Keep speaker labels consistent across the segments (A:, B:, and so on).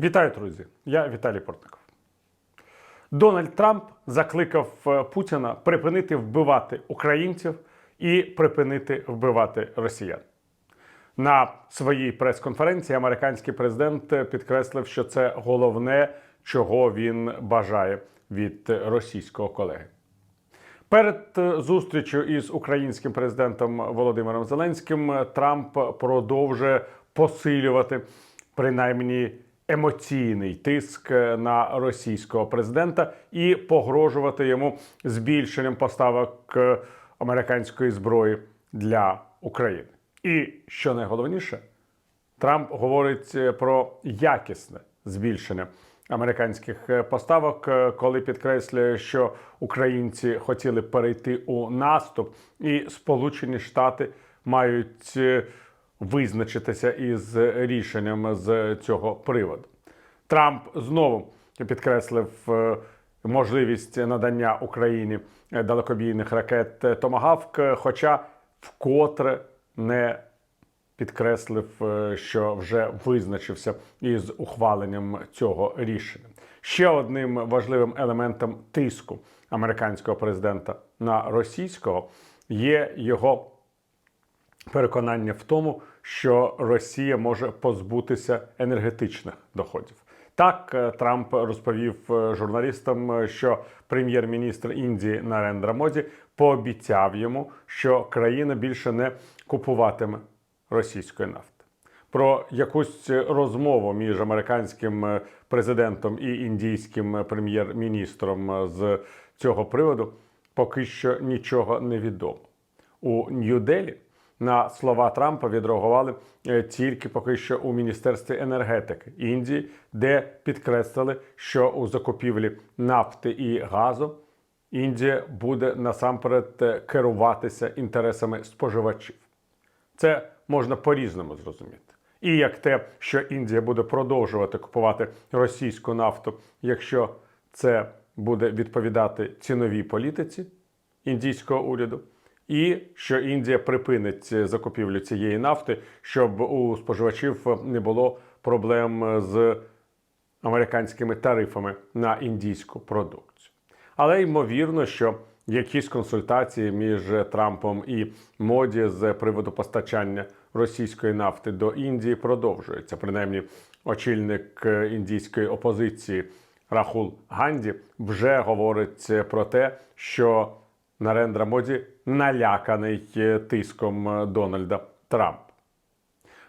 A: Вітаю, друзі! Я Віталій Портников. Дональд Трамп закликав е, Путіна припинити вбивати українців і припинити вбивати росіян. На своїй прес-конференції американський президент підкреслив, що це головне, чого він бажає від російського колеги. Перед е, зустрічю із українським президентом Володимиром Зеленським е, Трамп продовжує посилювати принаймні емоційний тиск е, на російського президента і погрожувати йому збільшенням поставок е, американської зброї для України. І що найголовніше, Трамп говорить е, про якісне збільшення американських поставок, коли підкреслює, що українці хотіли перейти у наступ, і Сполучені Штати мають визначитися із рішенням з цього приводу. Трамп знову підкреслив е, можливість надання Україні далекобійних ракет Томагавк, хоча вкотре не підкреслив, е, що вже визначився із ухваленням цього рішення. Ще одним важливим елементом тиску американського президента на російського є його переконання в тому, що Росія може позбутися енергетичних доходів. Так, е, Трамп розповів е, журналістам, е, що прем'єр-міністр Індії Нарендра Моді пообіцяв йому, що країна більше не купуватиме російської нафти. Про якусь розмову між американським президентом і індійським прем'єр-міністром з цього приводу поки що нічого не відомо. У Нью-Делі на слова Трампа відреагували е, тільки поки що у Міністерстві енергетики Індії, де підкреслили, що у закупівлі нафти і газу Індія буде насамперед е, керуватися інтересами споживачів. Це можна по-різному зрозуміти. І як те, що Індія буде продовжувати купувати російську нафту, якщо це буде відповідати ціновій політиці індійського уряду, і що Індія припинить закупівлю цієї нафти, щоб у споживачів не було проблем з американськими тарифами на індійську продукцію. Але ймовірно, що якісь консультації між Трампом і Моді з приводу постачання російської нафти до Індії продовжуються. Принаймні, очільник е, індійської опозиції Рахул Ганді вже говорить про те, що Нарендра Моді наляканий е, тиском е, Дональда Трампа.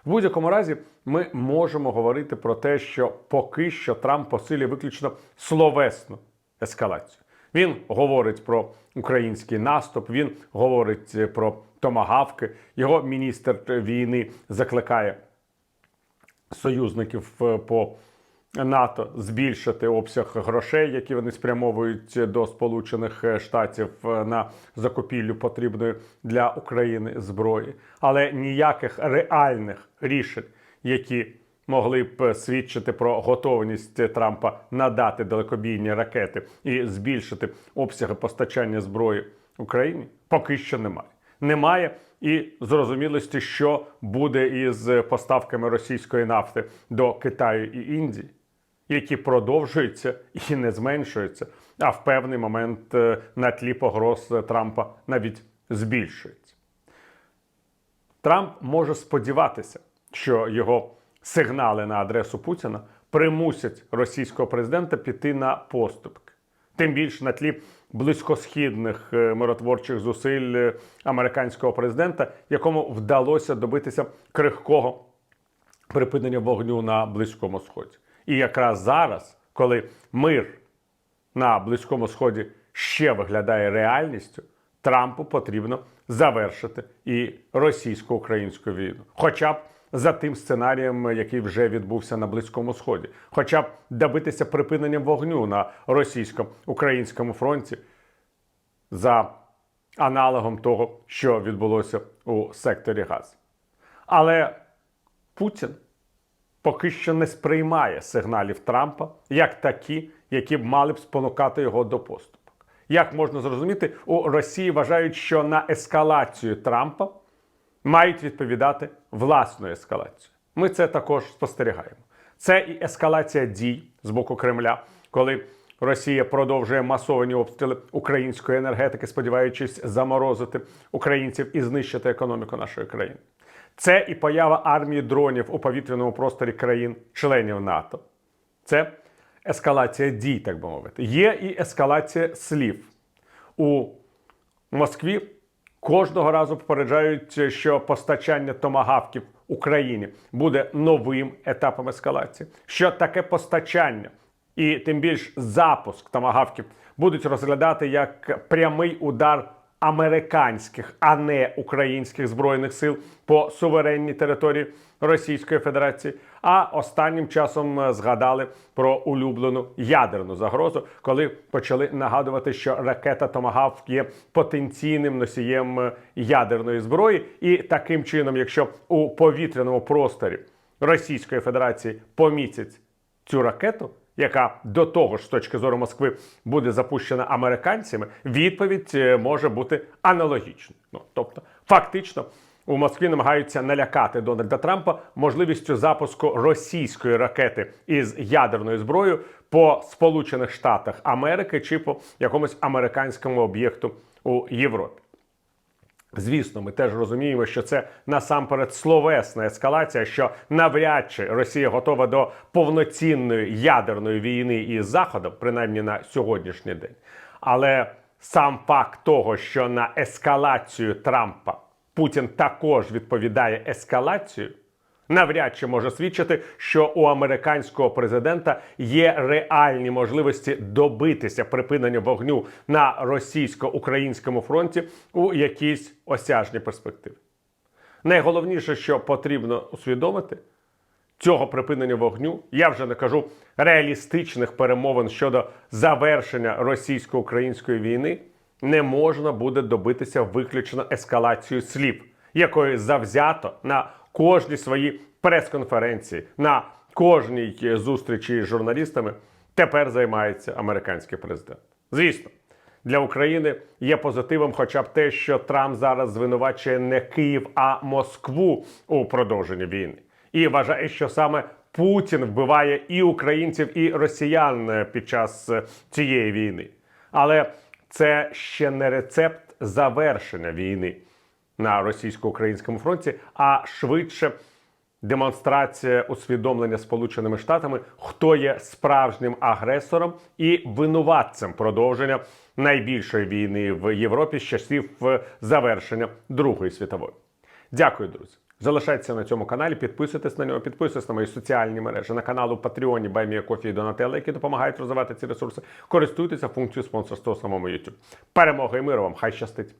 A: В будь-якому разі ми можемо говорити про те, що поки що Трамп посилює виключно словесну ескалацію. Він говорить про український наступ, він говорить е, про томагавки. Його міністр війни закликає союзників по НАТО збільшити обсяг грошей, які вони спрямовують до Сполучених Штатів е, на закупівлю потрібної для України зброї, але ніяких реальних рішень, які могли б свідчити про готовність Трампа надати далекобійні ракети і збільшити обсяги постачання зброї Україні, поки що немає. Немає. І зрозумілості, що буде із поставками російської нафти до Китаю і Індії, які продовжуються і не зменшуються, а в певний момент е, на тлі погроз Трампа навіть збільшуються. Трамп може сподіватися, що його сигнали на адресу Путіна примусять російського президента піти на поступки. Тим більше на тлі близькосхідних е, миротворчих зусиль е, американського президента, якому вдалося добитися крихкого припинення вогню на Близькому Сході. І якраз зараз, коли мир на Близькому Сході ще виглядає реальністю, Трампу потрібно завершити і російсько-українську війну, хоча б за тим сценарієм, який вже відбувся на Близькому Сході, хоча б добитися припинення вогню на російсько-українському фронті за аналогом того, що відбулося у секторі Газ. Але Путін поки що не сприймає сигналів Трампа як такі, які б мали б спонукати його до поступок. Як можна зрозуміти, у Росії вважають, що на ескалацію Трампа мають відповідати власною ескалацією. Ми це також спостерігаємо. Це і ескалація дій з боку Кремля, коли Росія продовжує масовані обстріли української енергетики, сподіваючись заморозити українців і знищити економіку нашої країни. Це і поява армії дронів у повітряному просторі країн-членів НАТО. Це ескалація дій, так би мовити. Є і ескалація слів. У Москві кожного разу попереджають, що постачання томагавків Україні буде новим етапом ескалації. Що таке постачання і тим більш запуск томагавків будуть розглядати як прямий удар американських, а не українських збройних сил по суверенній території Російської Федерації. А останнім часом е, згадали про улюблену ядерну загрозу, коли почали нагадувати, що ракета Томагавк є потенційним носієм е, ядерної зброї, і таким чином, якщо у повітряному просторі Російської Федерації помітять цю ракету, яка до того ж з точки зору Москви буде запущена американцями, відповідь е, може бути аналогічною. Ну тобто, фактично. У Москві намагаються налякати Дональда Трампа можливістю запуску російської ракети із ядерною зброєю по Сполучених Штатах Америки чи по якомусь американському об'єкту у Європі. Звісно, ми теж розуміємо, що це насамперед словесна ескалація, що навряд чи Росія готова до повноцінної ядерної війни із Заходом, принаймні на сьогоднішній день. Але сам факт того, що на ескалацію Трампа Путін також відповідає ескалацією, навряд чи може свідчити, що у американського президента є реальні можливості добитися припинення вогню на російсько-українському фронті у якійсь осяжній перспективі. Найголовніше, що потрібно усвідомити, цього припинення вогню, я вже не кажу реалістичних перемовин щодо завершення російсько-української війни, не можна буде добитися виключно ескалацією слів, якої завзято на кожній своїй прес-конференції, на кожній зустрічі з журналістами тепер займається американський президент. Звісно, для України є позитивом, хоча б те, що Трамп зараз звинувачує не Київ, а Москву у продовженні війни, і вважає, що саме Путін вбиває і українців, і росіян під час цієї війни. Але це ще не рецепт завершення війни на російсько-українському фронті, а швидше демонстрація усвідомлення Сполученими Штатами, хто є справжнім агресором і винуватцем продовження найбільшої війни в Європі з часів е, завершення Другої світової. Дякую, друзі. Залишайтеся на цьому каналі, підписуйтесь на нього, підписуйтесь на мої соціальні мережі, на канал у Баймія Кофі і Донателла, які допомагають розвивати ці ресурси. Користуйтеся функцією спонсорства у самому YouTube. Перемоги і миру вам! Хай щастить!